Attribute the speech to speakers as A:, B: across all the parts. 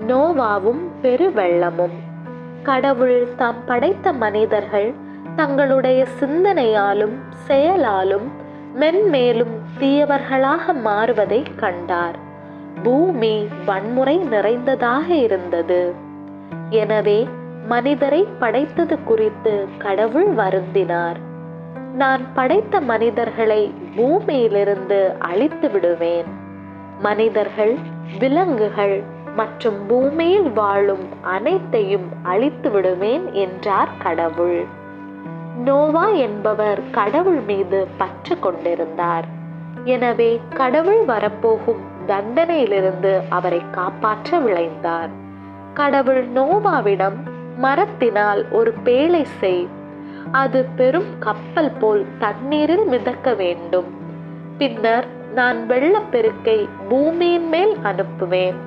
A: நோவாவும் பெருவெள்ளமும். கடவுள் தாம் படைத்த மனிதர்கள் தங்களுடைய சிந்தனையாலும் செயலாலும் மென்மேலும் தீயவர்களாக மாறுவதை கண்டார். பூமி வன்முறை நிறைந்ததாக இருந்தது. எனவே மனிதரை படைத்தது குறித்து கடவுள் வருந்தினார். நான் படைத்த மனிதர்களை பூமியிலிருந்து அழித்து விடுவேன் மனிதர்கள் விலங்குகள் மற்றும் பூமியில் வாழும் அனைத்தையும் அழித்து விடுவேன் என்றார் கடவுள். நோவா என்பவர் கடவுள் மீது பற்று கொண்டிருந்தார். எனவே கடவுள் வரப்போகும் தண்டனையிலிருந்து அவரை காப்பாற்ற விளைந்தார் கடவுள் நோவாவிடம் மரத்தினால் ஒரு பேழை செய். அது பெரும் கப்பல் போல் தண்ணீரில் மிதக்க வேண்டும். பின்னர் நான் வெள்ளப்பெருக்கை பூமியின் மேல் அனுப்புவேன்.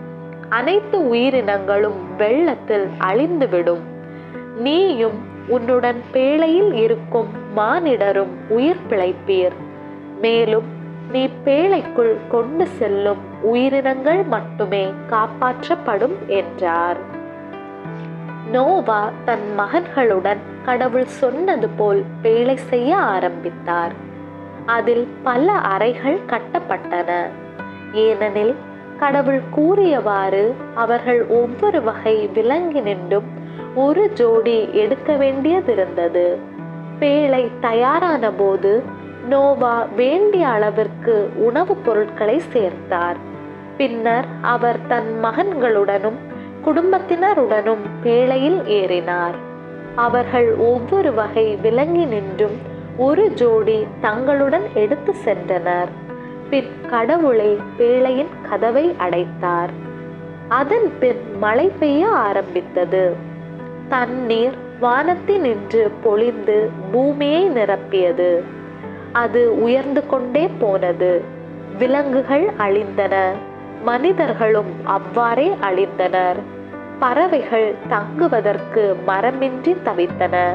A: அனைத்து உயிரினங்களும் வெள்ளத்தில் அழிந்துவிடும். நீயும் உன்னுடன் பேழையில் இருக்கும் மானிடரும் உயிர் பிழைப்பீர். மேலும் நீ பேழைக்குள் கொண்டு செல்லும் உயிரினங்கள் மட்டுமே காப்பாற்றப்படும் என்றார். நோவா தன் மகன்களுடன் கடவுள் சொன்னது போல் பேழை செய்ய ஆரம்பித்தார். அதில் பல அறைகள் கட்டப்பட்டன. ஏனெனில் கடவுள் கூறியவாறு அவர்கள் ஒவ்வொரு வகை விலங்கினின்றும் ஒரு ஜோடி எடுக்க வேண்டியதிருந்தது. பேழை தயாரான போது நோவா வேண்டிய அளவிற்கு உணவுப் பொருட்களை சேர்த்தார். பின்னர் அவர் தன் மகன்களுடனும் குடும்பத்தினருடனும் பேழையில் ஏறினார். அவர்கள் ஒவ்வொரு வகை விலங்கினின்றும் ஒரு ஜோடி தங்களுடன் எடுத்து சென்றனர். பின் கடவுளே பேழையின் கதவை அடைத்தார். அதன் பின் மழை பெய்ய ஆரம்பித்தது. தண்ணீர் வானத்தினின்று பொழிந்து பூமியை நிரப்பியது. அது உயர்ந்து கொண்டே போனது. விலங்குகள் அழிந்தன. மனிதர்களும் அவ்வாறே அழிந்தனர். பறவைகள் தங்குவதற்கு மரமின்றி தவித்தன.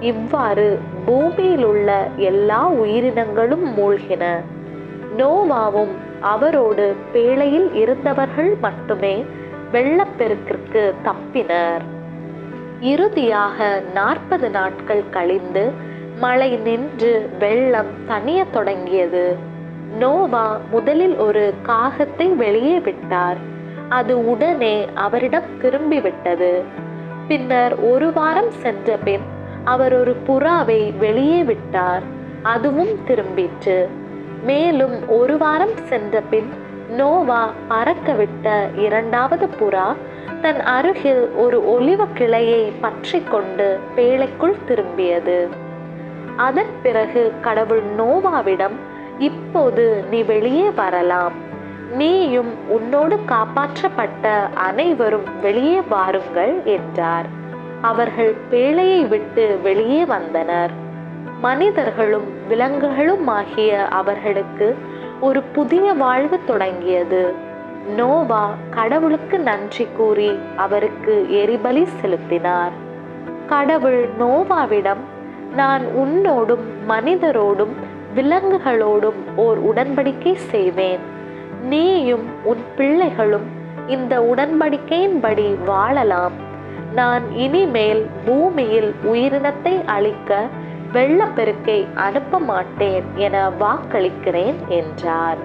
A: இவ்வாறு பூமியில் உள்ள எல்லா உயிரினங்களும் மூழ்கின. நோவாவும் அவரோடு பேழையில் இருந்தவர்கள் மட்டுமே வெள்ளப்பெருக்கிற்கு தப்பினர். இறுதியாக நாற்பது நாட்கள் கழிந்து மழை நின்று வெள்ளம் தனிய தொடங்கியது. நோவா முதலில் ஒரு காகத்தை வெளியே விட்டார். அது உடனே அவரிடம் திரும்பிவிட்டது பின்னர் ஒரு வாரம் சென்ற பின் அவர் ஒரு புறாவை வெளியே விட்டார். அதுவும் திரும்பிற்று. மேலும் ஒரு வாரம் சென்ற பின் நோவா பறக்கவிட்ட இரண்டாவது புறா தன் அருகில் ஒரு ஒலிவ கிளையை பற்றி கொண்டு பேழைக்குள் திரும்பியது. அதன் பிறகு கடவுள் நோவாவிடம் இப்போது நீ வெளியே வரலாம். நீயும் உன்னோடு காப்பாற்றப்பட்ட அனைவரும் வெளியே வாருங்கள் என்றார். அவர்கள் பேழையை விட்டு வெளியே வந்தனர். மனிதர்களும் விலங்குகளும் ஆகிய அவர்களுக்கு ஒரு புதிய வாழ்வு தொடங்கியது. நோவா கடவுளுக்கு நன்றி கூறி அவருக்கு எரிபலி செலுத்தினார். கடவுள் நோவாவிடம் நான் உன்னோடும் மனிதரோடும் விலங்குகளோடும் ஓர் உடன்படிக்கை செய்வேன். நீயும் உன் பிள்ளைகளும் இந்த உடன்படிக்கையின்படி வாழலாம். நான் இனிமேல் பூமியில் உயிரினத்தை அழிக்க வெள்ளப்பெருக்கை அனுப்ப மாட்டேன் என வாக்களிக்கிறேன் என்றார்.